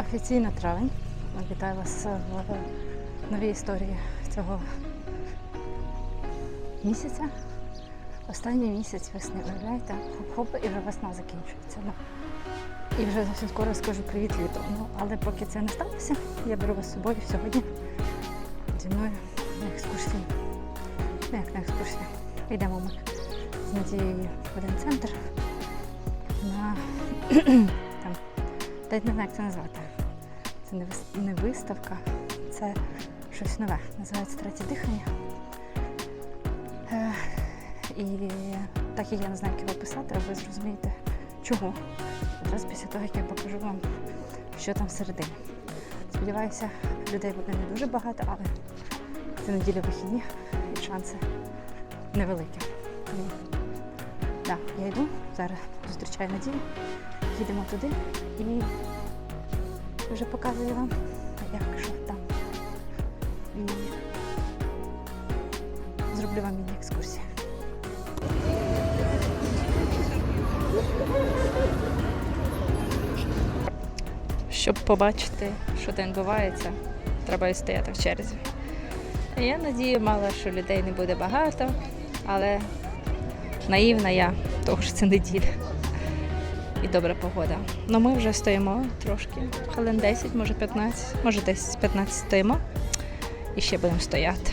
Офіційно травень. Вітаю вас в новій історії цього місяця. Останній місяць весни, уявляєте? Хоп-хоп, і вже весна закінчується. Ну, і вже зовсім скоро скажу привіт літо. Ну, але поки це не сталося, я беру вас з собою сьогодні зі мною на екскурсію. Ну, як на екскурсію. Йдемо ми з Надією в один центр на там, навіть не знаю, як це назвати. Це не, виставка, це щось нове. Називається третє дихання. І так як я не знаю, як його писати, ви зрозумієте, чого. Одразу після того, як я покажу вам, що там всередині. Сподіваюся, людей буде не дуже багато, але це неділя вихідні і шанси невеликі. Тому, да, я йду, зараз зустрічаю Надію, їдемо туди і вже показую вам, як що там. І зроблю вам міні-екскурсію. Щоб побачити, що там відбувається, треба і стояти в черзі. Я надію мала, що людей не буде багато, але наївна я, тому що це неділя і добра погода. Ну ми вже стоїмо трошки, хвилин 10, може 15, може 10-15 стоїмо і ще будемо стояти.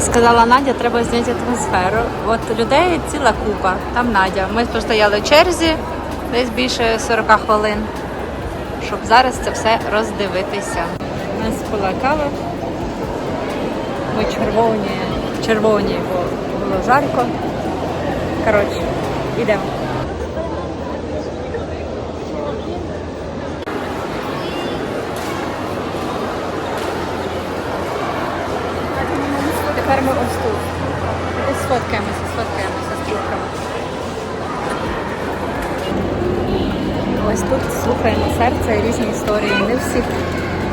Сказала Надя, треба зняти атмосферу. От людей ціла купа, там Надя. Ми постояли в черзі десь більше 40 хвилин, щоб зараз це все роздивитися. У нас була кава. Ми червоні, червоні, бо було жарко. Коротше, йдемо. Тепер ми ось тут. Сфоткаємося, сфоткаємося з трубками. Ось тут слухаємо серце різні історії. Не всіх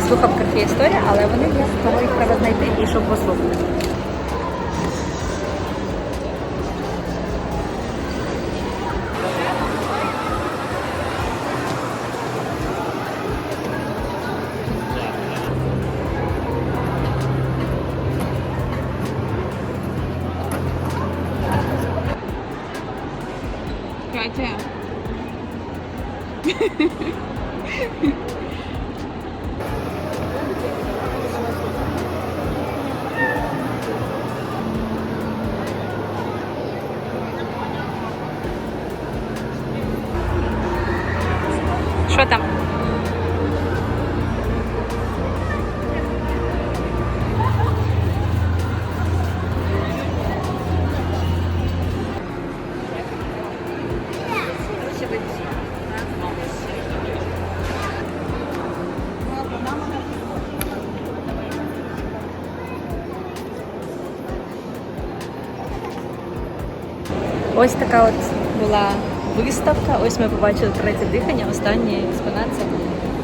слухав крихі історія, але вони є, того їх треба знайти і щоб послухати. ¡Gracias! Ось така от була виставка. Ось ми побачили третє дихання. Останній експонат це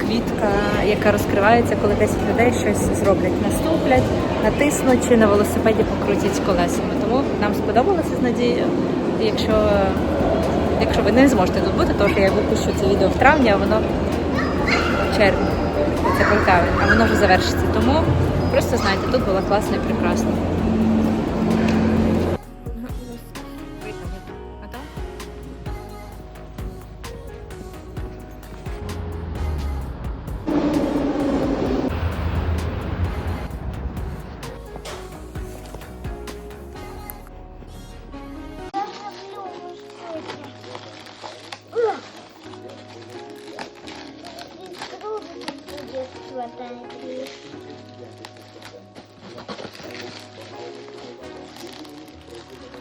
квітка, яка розкривається, коли 10 людей щось зроблять. Наступлять, натиснуть чи на велосипеді покрутять колесами. Тому нам сподобалося з надією. Якщо, якщо ви не зможете тут бути, то я випущу це відео в травні, а воно в червні. Це правильно, а воно вже завершиться. Тому просто знайте, тут було класно і прекрасно.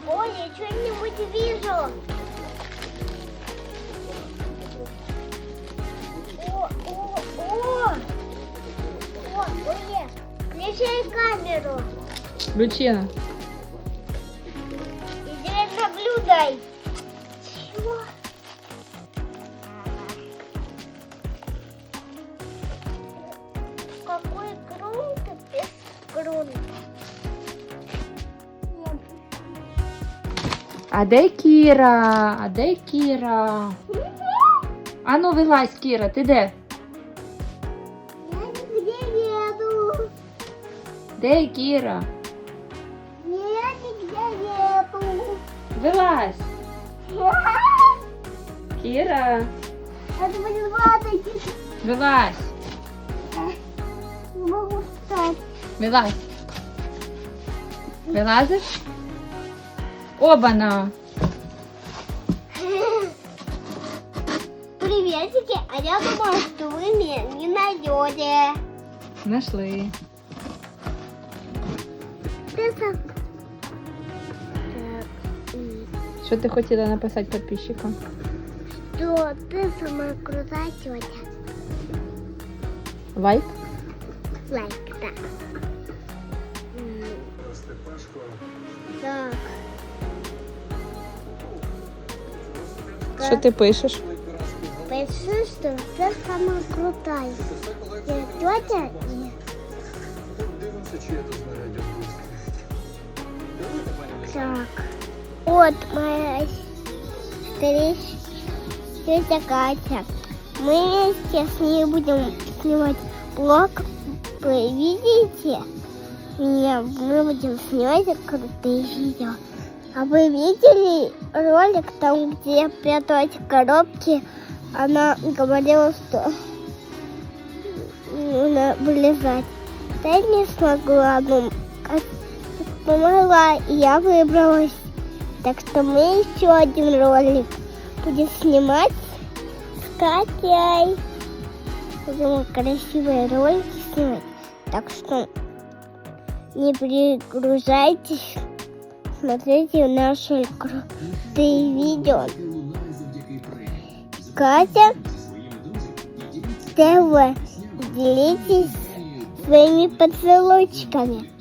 Ой, я что-нибудь вижу. О, о, о! О, ой, включай камеру. Лючина. Иди наблюдай. А де Кіра? А де Кіра? Ану, вилазь, Кіра, ти де? Я нигде нету. Де Кіра? Я нигде нету. Вилазь! Кіра! Это будет падать. Вилазь! Не могу встать. Вилазь! Вилазиш? Обана! Приветики, а я думала, что вы меня не найдете. Нашли. Ты сам. Що ти хотіла написати підписчикам? Что ты самая крутая тетя. Лайк? Лайк, да. Так. Що ти пишеш? Пишу, что ты самая крутая. Я тетя и Так. Вот моя тетя Катя. Мы вместе с ней будем снимать блог. Вы видите меня? Мы будем снимать крутые видео. А вы видели ролик там, где в коробке? Она говорила, что нужно вылезать. Я не смогла, но как помогла, и я выбралась. Так что мы еще один ролик будем снимать с Катей. Будем красивые ролики снимать. Так что не перегружайтесь. Смотрите наши крутые видео. Катя ТВ. Делитесь своими поцелуйчиками.